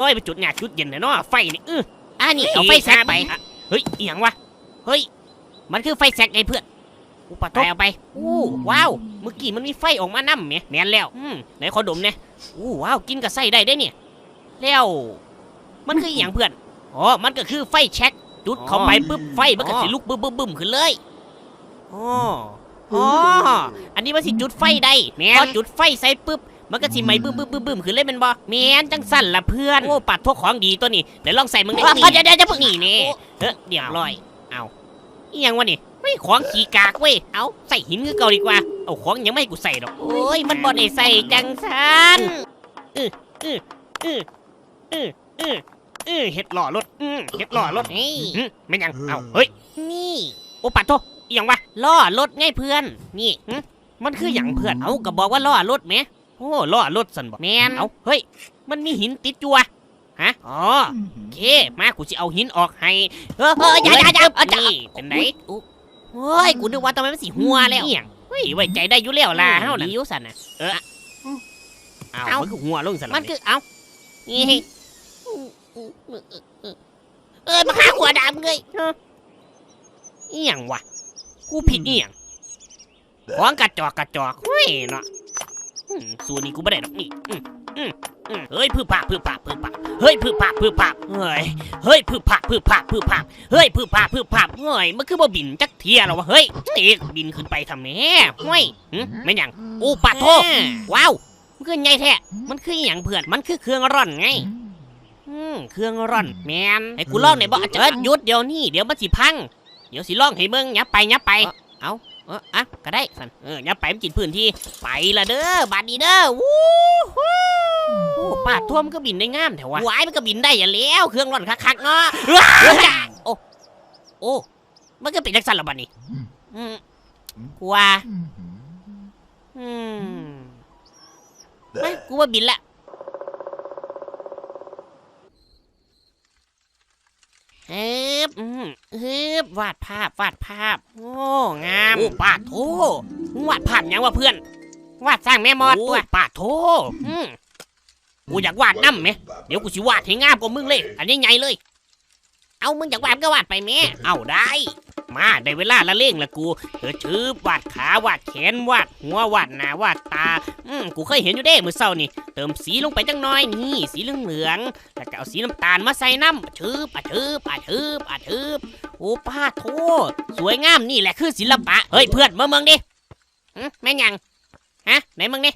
โอ้ยไปจุดหยาดจุดเย็นเนาะไฟนี่อื้ออ่านี่เอาไฟแซกไปอะเฮ้ยอีหยังวะเฮ้ย มันคือไฟแซกไงเพื่อนอุปะไปทบเอาไปอู้ว้าวเมื่อกี้มันมีไฟออกมานํแหมแม่นแล้วอืมไหนขอดมเนี่ยอู้ว้าวกินกับไส้ได้ได้เนี่ยแล้วมันคืออหย่างเพื่อนอ๋อมันก็คือไฟแช็กจุดเข้าไปปุ๊บไฟมันก็สิลุกบึ้มบึ้มบึ้มขึ้นเลยอ๋ออ๋ออันนี้มันสิจุดไฟได้แม่นพอจุดไฟใส่ปุ๊บ มันก็สิไหม้บึ้มบึ้มบึ้มบึ้มขึ้นเลยแมันบ่แม่นจังสั่นละเพื่อน โอ้ปัดพวกของดีตัวนี้เดี๋ยวลองใส่มึงอะนี่เดี๋ยวเดี๋ยวเดี๋ยวพวกนี้นี่เฮ้ยเดี๋ยวลอยเอาอีหยังวะนี่ไม่ของขี่กากเว้ย เอาใส่หินคือเก่าดีกว่า เอาของยังไม่ให้กูใส่ดอก โอ้ยมันบ่ได้ใส่จังสันอืออืออืออืออือเฮ็ดหล่อรถอือเฮ็ดหล่อรถนี่อืมไม่นหยัง เอาเฮ้ย นี่ โอปัดโทอีหยังวะล้อรถไงเพื่อน นี่มันคือหยังเพื่อน เอาก็บอกว่าล้อรถแหม โอ้ล้อรถสันบ่แมนเอาเฮ้ย มันมีหินติดจัวฮะอ๋อโอเค มากูจะเอาหินออกให้เออเอออย่าอย่าอย่าเอาจะนี่เป็นไหนเฮ้ยกูนึกว่าทำไมมันสีหัวแล้วเอียงเฮ้ยไว้ใจได้อยู่แล้วล่ะเฮาน่ะดีอยู่สันน่ะเอาเอามัมันคือหัวลงสันมันคือเอานี่เออมาหาหัวดำเลยอีหยังวะกูผิดอีหยังของกระจอกกระจอกเฮ้ยเนาะอืม สูตรนี้กูไม่ได้ดอกนี่อืมอืมอืมเฮ้ยพืบผักพืบผักพืบผักเฮ้ยพืบผักพืบผักเฮ้ยเฮ้ยพืบผักพืบผักพืบผักเฮ้ยพืบผักพืบผักเฮ้ยมันคือบ่บินจักเทียหรอวะเฮ้ยเอกบินขึ้นไปทำแม่ห้วยหึไม่นหยังโอ้ปะโทแม่ว้าวมันคือไงแท้มันคืออหย่างเพื่อนมันคือเครื่องร่อนไงอืมเครื่องร่อนแมนให้กูลองหน่อยบ่อาจเอจะอหยุดเดี๋ยวนี้เดี๋ยวมันสิพัง เดี๋ยวสิลองให้เบิ่งยับไปยับไป เอ ออะก็ได้สันเออยับไปมันกินพื้นที่ไปละเด้อบาดนี้เด้อวู้ฮู้โอ้ปาดท่วมนก็บินได้งามแถวะหวายมันก็บินได้อย่าแล้วเครื่องร่อนคักๆเนาะโอ้โอ้มันก็เป็นจังสันละบัดนี้อืมกูว่าอืมไม่กูว่าบินละเฮ้ บอืมเฮ้บวาดภาพวาดภาพ โอ้งามโอ้ปาดโถวาดภาพหยังวะเพื่อนวาดสร้างแม่มอดตัวโปาดโถอืมกูอยากวาดน้ำไหมเดี๋ยวกูสิวาดให้งามกว่ามึงเลย อันนี้ไงเลย เอามึงอยากวาดก็วาดไปแม่เอาได้ มาได้เวลาละเล่งละกูเออชืบวาดขาวาดแขนวาดหัววาดหน้าวาดตา อืมกูเคยเห็นอยู่เด้มือเศร้านี่ เติมสีลงไปจังน้อยนี่ สีเหลืองเหลืองๆแล้วก็เอาสีน้ำตาลมาใส่น้ำชืบอะชืบอะชืบอะชืบโอ้ป้าโทสวยงามนี่แหละคือศิลปะ เฮ้ยเพื่อนมาเมืองดิแม่ยัง ฮะไหนเมึงนี่